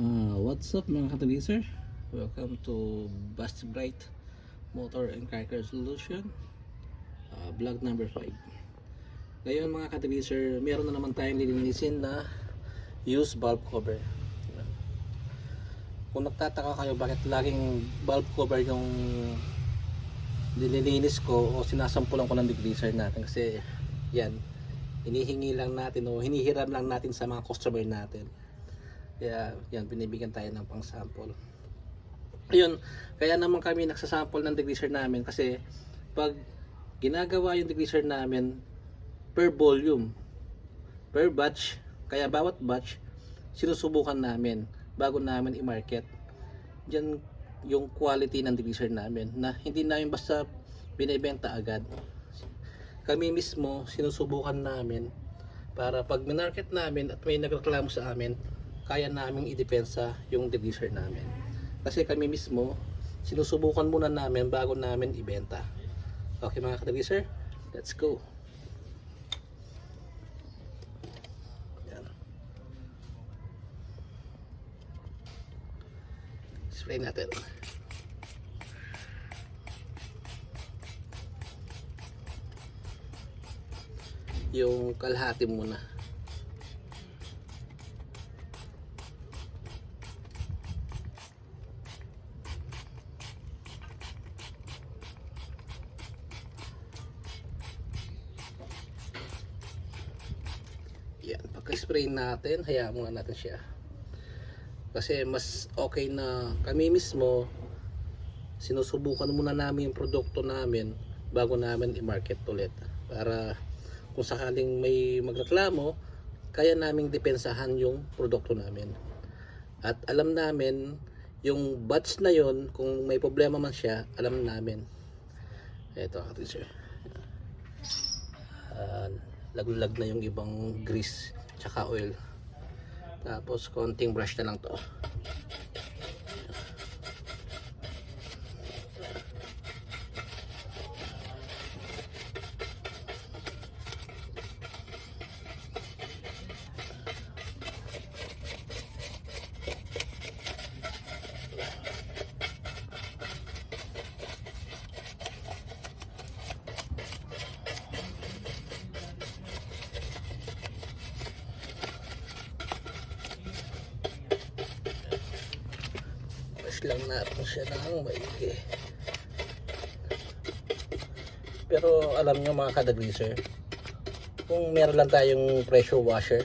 Uh, what's up mga katalizer? Welcome to Basti Bright Motor and Care Solution uh, Vlog number 5 Ngayon mga katalizer, meron na naman tayong lilinisin na used bulb cover. Kung nagtataka kayo bakit laging bulb cover yung nililinis ko o sinasampulan ko ng degreaser natin? Kasi yan hinihingi lang natin o hinihiram lang natin sa mga customer natin kaya yan, binibigyan tayo ng pang sample. Ayun, kaya naman kami nagsasample ng degreaser namin kasi pag ginagawa yung degreaser namin per volume, per batch, kaya bawat batch, sinusubukan namin bago namin i-market. Diyan yung quality ng degreaser namin na hindi namin basta binibenta agad. Kami mismo sinusubukan namin para pag minarket namin at may nagreklamo sa amin, kaya naming idepensa yung degreaser namin. Kasi kami mismo, sinusubukan muna namin bago namin ibenta. Okay mga ka-degreaser, let's go. Yan. Spray natin. Yung kalahati muna. Yan, pagka-spray natin, hayaan muna natin siya. Kasi mas okay na kami mismo sinusubukan muna namin yung produkto namin bago namin i-market ulit. Para kung sakaling may magreklamo, kaya naming depensahan yung produkto namin. At alam namin yung batch na yon kung may problema man siya, alam namin. Ito, teacher. Uh, laglag na yung ibang grease tsaka oil. Tapos konting brush na lang to brush lang natin siya ng maigi. Pero alam nyo mga kadagreaser kung meron lang tayong pressure washer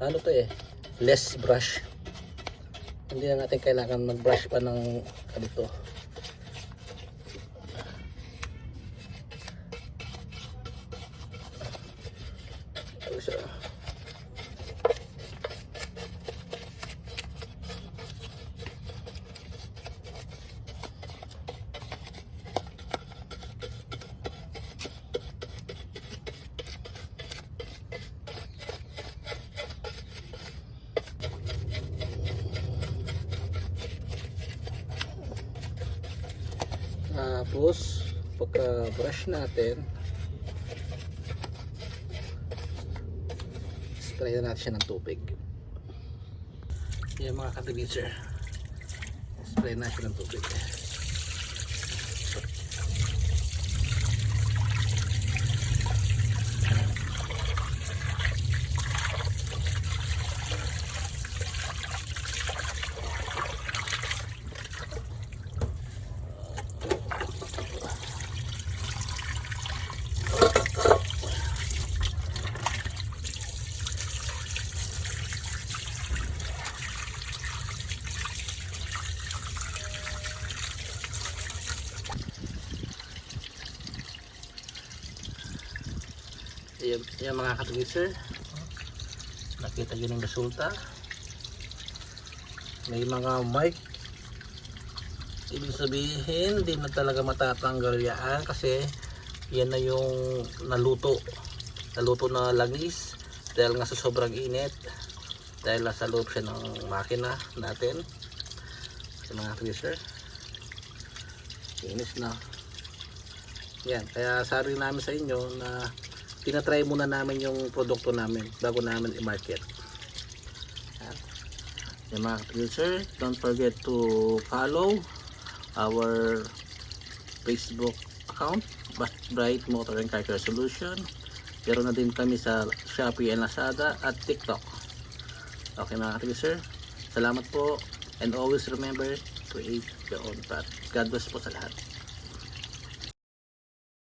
ano to eh less brush. Hindi na natin kailangan mag brush pa ng ganito Ano siya? Tapos, pagka brush natin, spray na natin siya ng tubig. Yan mga katibizer. Spray na siya ng tubig. Ayan, ayan mga katibizer. Nakita nyo ng resulta. May mga mic. Ibig sabihin, hindi na talaga matatanggal yan kasi yan na yung naluto. Naluto na langis dahil nga sa sobrang init. Dahil nasa loob siya ng makina natin. Sa mga freezer. Inis na. Yan, kaya sabi namin sa inyo na tinatry muna namin yung produkto namin bago namin i-market. Yan. Mga ka-tracer, don't forget to follow our Facebook account, Bright Motor and Car Care Solution. Meron na din kami sa Shopee and Lazada at TikTok. Okay mga ka-tracer, salamat po and always remember to eat your own path. God bless po sa lahat.